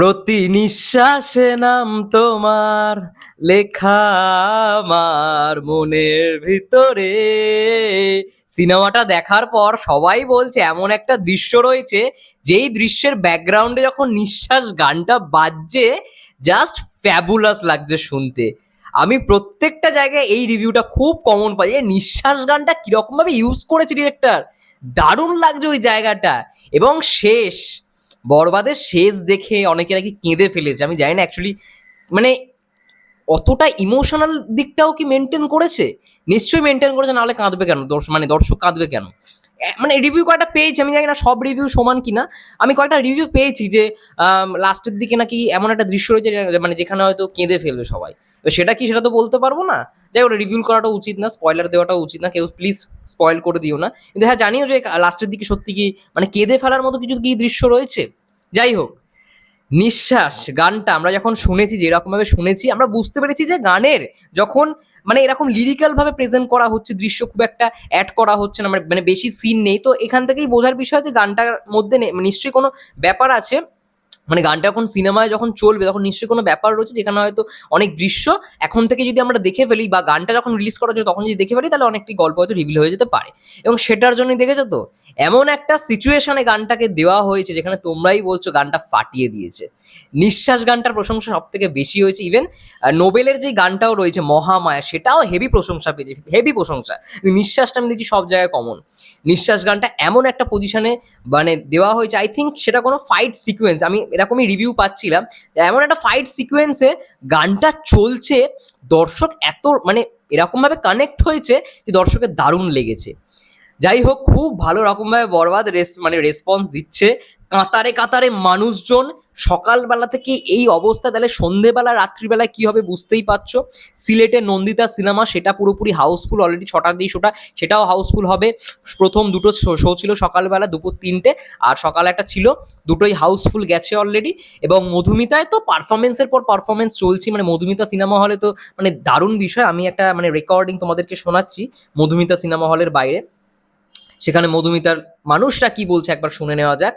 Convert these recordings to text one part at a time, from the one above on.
প্রতি নিঃশ্বাসে নাম তোমার, লেখা আমার মনের ভিতরে। সিনেমাটা দেখার পর সবাই বলছে, এমন একটা দৃশ্য রয়েছে, যেই দৃশ্যের ব্যাকগ্রাউন্ডে যখন নিঃশ্বাস গানটা বাজছে জাস্ট ফ্যাবুলাস লাগছে শুনতে। আমি প্রত্যেকটা জায়গায় এই রিভিউটা খুব কমন পাই, যে নিঃশ্বাস গানটা কীরকম ভাবে ইউজ করেছে ডিরেক্টর দারুণ লাগছে ওই জায়গাটা। এবং শেষ বরবাদের শেষ দেখে অনেকে নাকি কেঁদে ফেলেছে। আমি জানি না অ্যাকচুয়ালি মানে অতটা ইমোশনাল দিকটাও কি মেনটেন করেছে? নিশ্চয়ই মেনটেন করেছে, নাহলে কাঁদবে কেন? দর্শক মানে দর্শক কাঁদবে কেন? মানে রিভিউ কয়েকটা পেয়েছি আমি জানি না, সব রিভিউ সমান কিনা। আমি কয়েকটা রিভিউ পেয়েছি যে লাস্টের দিকে নাকি এমন একটা দৃশ্য রয়েছে মানে যেখানে হয়তো কেঁদে ফেলবে সবাই। তো সেটা কি সেটা তো বলতে পারব না? যাই ওটা রিভিউ করাটা উচিত না স্পয়লার দেওয়াটা উচিত না, কেউ প্লিজ স্পয়েল করে দিও না। কিন্তু হ্যাঁ জানিও যে লাস্টের দিকে সত্যি কি মানে কেঁদে ফেলার মতো কিছু কি দৃশ্য রয়েছে? যাই হোক নিঃশ্বাস, গানটা আমরা যখন শুনেছি, যে এরকম ভাবে শুনেছি, আমরা বুঝতে পেরেছি যে গানের যখন মানে এরকম লিরিক্যালভাবে প্রেজেন্ট করা হচ্ছে, দৃশ্য খুব একটা অ্যাড করা হচ্ছে না, মানে- মানে বেশি সিন নেই, তো এখান থেকেই বোঝার বিষয় যে গানটার মধ্যে নিশ্চয়ই কোনো ব্যাপার আছে। মানে গানটা যখন সিনেমায় যখন চলবে, তখন নিশ্চয়ই কোনো ব্যাপার রয়েছে যেখানে হয়তো অনেক দৃশ্য এখন থেকে যদি আমরা দেখে ফেলি বা গানটা যখন রিলিজ করা হচ্ছে তখন যদি দেখে ফেলি, তাহলে অনেকটি গল্প হয়তো রিভিল হয়ে যেতে পারে। এবং সেটার জন্যই দেখেছ তো? এমন একটা সিচুয়েশনে গানটাকে দেওয়া হয়েছে যেখানে তোমরাই বলছো গানটা ফাটিয়ে দিয়েছে। নিঃশ্বাস গানটার প্রশংসা সব থেকে বেশি হয়েছে। ইভেন নোবেলের যে গানটাও রয়েছে, মহামায়া, সেটাও হেভি প্রশংসা পেয়েছে হেভি প্রশংসা। নিঃশ্বাসটা আমি দেখছি সব জায়গায় কমন নিঃশ্বাস গানটা এমন একটা পজিশনে মানে দেওয়া হয়েছে। আই থিঙ্ক সেটা কোনো ফাইট সিকোয়েন্স আমি এরকমই রিভিউ পাচ্ছিলাম। এমন একটা ফাইট সিকোয়েন্সে গানটা চলছে, দর্শক এত মানে এরকমভাবে কানেক্ট হয়েছে যে দর্শকের দারুণ লেগেছে। যাই হোক, খুব ভালো রকমভাবে বরবাদ রেস মানে রেসপন্স দিচ্ছে কাতারে কাতারে মানুষজন সকালবেলা থেকে এই অবস্থা, তাহলে সন্ধেবেলা, রাত্রিবেলা কি হবে বুঝতেই পারছ? সিলেটে নন্দিতা সিনেমা, সেটা পুরোপুরি হাউসফুল অলরেডি ছটার দিয়ে শোটা সেটাও হাউসফুল হবে। প্রথম দুটো শো ছিল সকালবেলা দুপুর তিনটে, আর সকালে একটা ছিল, দুটোই হাউসফুল গেছে অলরেডি এবং মধুমিতায় তো পারফরমেন্সের পর পারফরমেন্স চলছে মানে মধুমিতা সিনেমা হলে তো মানে দারুণ বিষয়, আমি একটা মানে রেকর্ডিং তোমাদেরকে শোনাচ্ছি, মধুমিতা সিনেমা হলের বাইরে। সেখানে মধুমিতার মানুষরা কি বলছে একবার শুনে নেওয়া যাক।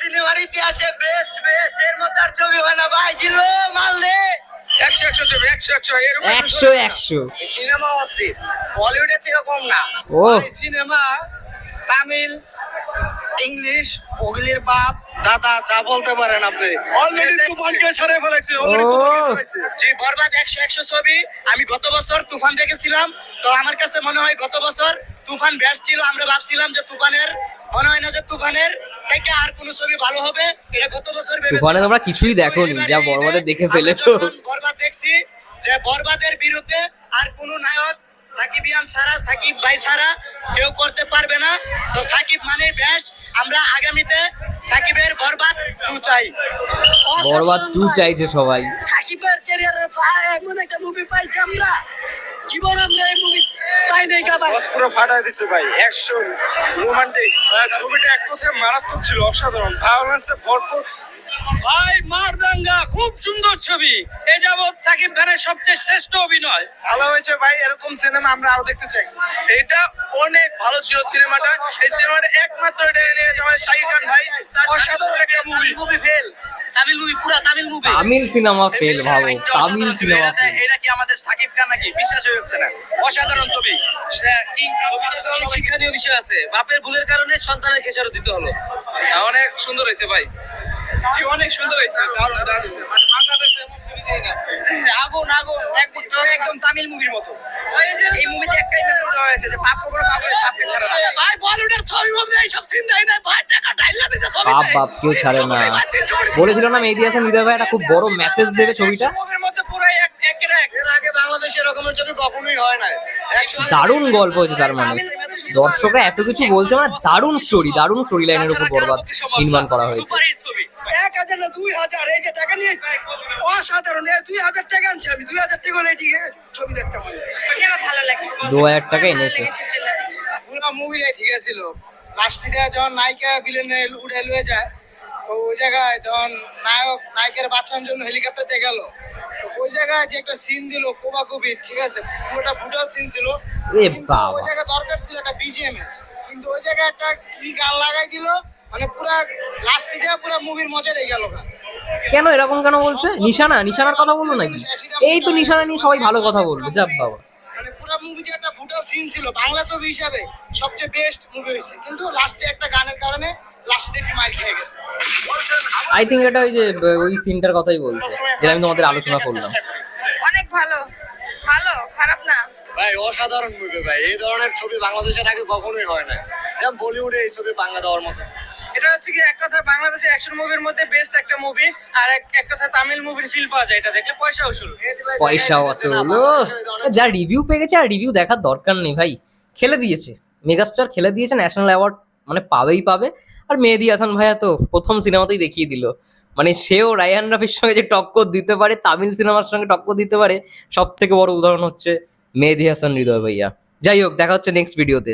সিনেমার ইতিহাসে বেস্ট বেস্ট এর মধ্যে আর ছবি হয় না। ভাই জিলো মাল দে। একশো একশো ছবি একশো একশো একশো একশো। সিনেমা অস্থির। বলিউডের থেকে কম না। ও। সিনেমা তামিল ইংলিশ ওগলির বাপ দাদা যা বলতে পারেন আপনি। অলরেডি তুফানকে ছাড়ে ফেলেছে অলরেডি ও। তুফানকে ছাড়াইছে জি বরবাদ একশো একশো ছবি। আমি গত বছর তুফান দেখেছিলাম। তো আমার কাছে মনে হয় গত বছর তুফান ব্যাস্ট ছিল। আমরা ভাবছিলাম যে তুফানের মনে হয় না যে তুফানের থেকে আর কোনো ছবি ভালো হবে? এটা গত বছর ভেবেছিলাম। তোমরা কিছুই দেখোনি, যা এবারে বরবাদে দেখে ফেলেছো। বরবাদ দেখছি যে বরবাদের বিরুদ্ধে আর কোনো নায়ক সাকিবিয়ান ছাড়া সাকিব ভাই ছাড়া কেউ করতে পারবে না। তো সাকিব মানে বেস্ট আমরা আগামীতে সাকিবের বরবাদ টু চাই। বরবাদ টু চাইছে সবাই। সাকিবের ক্যারিয়ারের প্রায় এমন একটা মুভি পাইছি আমরা। জীবন আমরা এই মুভি নাই পুরো দিছে ভাই অ্যাকশন রোমান্টিক ছবিটা এক কথায় মারাত্মক ছিল অসাধারণ। ভায়োলেন্সে ভরপুর। ভাই মারদাঙ্গা খুব সুন্দর ছবি। এ যাবৎ সাকিব খানের সবচেয়ে শ্রেষ্ঠ অভিনয়। ভালো হয়েছে ভাই এরকম সিনেমা আমরা আরও দেখতে চাই। এটা অনেক ভালো ছিল সিনেমাটা এই সিনেমাটা একমাত্র এটা এনেছে আমাদের শাহিদ খান ভাই। অসাধারণ একটা movie movie fail Tamil movie পুরা Tamil movie Tamil cinema fail ভাবো তামিল সিনেমা এটা- কি আমাদের সাকিব খান নাকি? বিশ্বাস হয়ে যাচ্ছে না। অসাধারণ ছবি। শিক্ষণীয় বিষয় আছে। বাপের ভুলের কারণে সন্তানের খেসারত দিতে হলো। অনেক সুন্দর হয়েছে ভাই। জি অনেক সুন্দর হয়েছে। দারুণ দারুণ মানে বাংলাদেশে এমন ছবি দেয় না। আগুন আগুন এক- একদম তামিল মুভির মতো। এই মুভিতে একটাই মেসেজ দেওয়া হয়েছে যে পাপ কখনো পাপ করে সাপকে ছাড়ে না। ভাই বলিউডের ছবি মুভি এইসব সিন দেয় না ভাই টাকা ঢাইলা দিছে ছবি বাপ বাপ কেউ ছাড়ে না। বলেছিল না মেহেদি হাসান হৃদয় ভাই একটা খুব বড় মেসেজ দেবে ছবিটা? মুভির মধ্যে পুরো এক একের এক। এর আগে বাংলাদেশে এরকমের ছবি কখনোই হয় না দারুণ গল্প হয়েছে তার মানে। দর্শকরা এত কিছু বলছে মানে দারুণ স্টোরি দারুণ স্টোরি লাইনের উপর বরবাদ নির্মাণ করা হয়েছে। এক হাজার না দুই হাজার এই যে টাকা নিয়েছি অসাধারণ দুই হাজার টাকা আনছি আমি। দুই হাজার টাকা এটিকে ছবি দেখতাম আমি ভালো লাগে? দু হাজার টাকা এনেছে। পুরো মুভিটাই ঠিক ছিল লাস্টে দেওয়া যখন নায়িকা ভিলেনে উঠে লুয়ে যায় তো ওই জায়গায় যখন নায়ক নায়কের বাঁচানোর জন্য হেলিকপ্টারতে গেল ওই জায়গায় যে একটা সিন দিল কোবা কবির ঠিক আছে? পুরোটা ব্রুটাল সিন ছিল। ওই জায়গায় দরকার ছিল একটা বিজিএম এর। কিন্তু ওই জায়গায় একটা কি গান লাগাই দিল মানে পুরা লাস্টে দেওয়া পুরো মুভির মজাটাই গেল না কেন? এরকম কেন বলছে? নিশানা? নিশানার কথা বলল নাকি? এই তো নিশানা নিয়ে সবাই ভালো কথা বলবে। যা বাবা। মানে পুরো মুভি যে একটা ব্রুটাল সিন ছিল বাংলা ছবি হিসাবে সবচেয়ে বেস্ট মুভি হয়েছে। কিন্তু লাস্টে একটা গানের কারণে লাস্টে একটু মার খেয়ে গেছে। আই থিঙ্ক এটা ওই যে ওই সিনটার কথাই বলছে যেটা আমি তোমাদের আলোচনা করলাম। অনেক ভালো। ভালো খারাপ না। ভাই অসাধারণ মুভি ভাই। এই ধরনের ছবি বাংলাদেশের আগে কখনোই হয় না। যেমন বলিউডে এই ছবি বাংলা দেওয়ার মতো। এটা হচ্ছে কি এক কথা বাংলাদেশে অ্যাকশন মুভির মধ্যে বেস্ট একটা মুভি আর এক এক কথা তামিল মুভির ফিল পাওয়া যায়। এটা দেখলে পয়সা উসুল পয়সাও আছে যা রিভিউ পেয়ে গেছে আর রিভিউ দেখার দরকার নেই ভাই। খেলে দিয়েছে। মেগাস্টার খেলে দিয়েছে ন্যাশনাল অ্যাওয়ার্ড মানে পাবেই পাবে। আর মেহেদি হাসান ভাইয়া তো প্রথম সিনেমাতেই দেখিয়ে দিল। মানে সেও রায়হান রাফির সঙ্গে যে টক্কর দিতে পারে, তামিল সিনেমার সঙ্গে টক্কর দিতে পারে সব থেকে বড় উদাহরণ হচ্ছে মেহেদি হাসান হৃদয় ভাইয়া। যাই হোক, দেখা হচ্ছে নেক্সট ভিডিওতে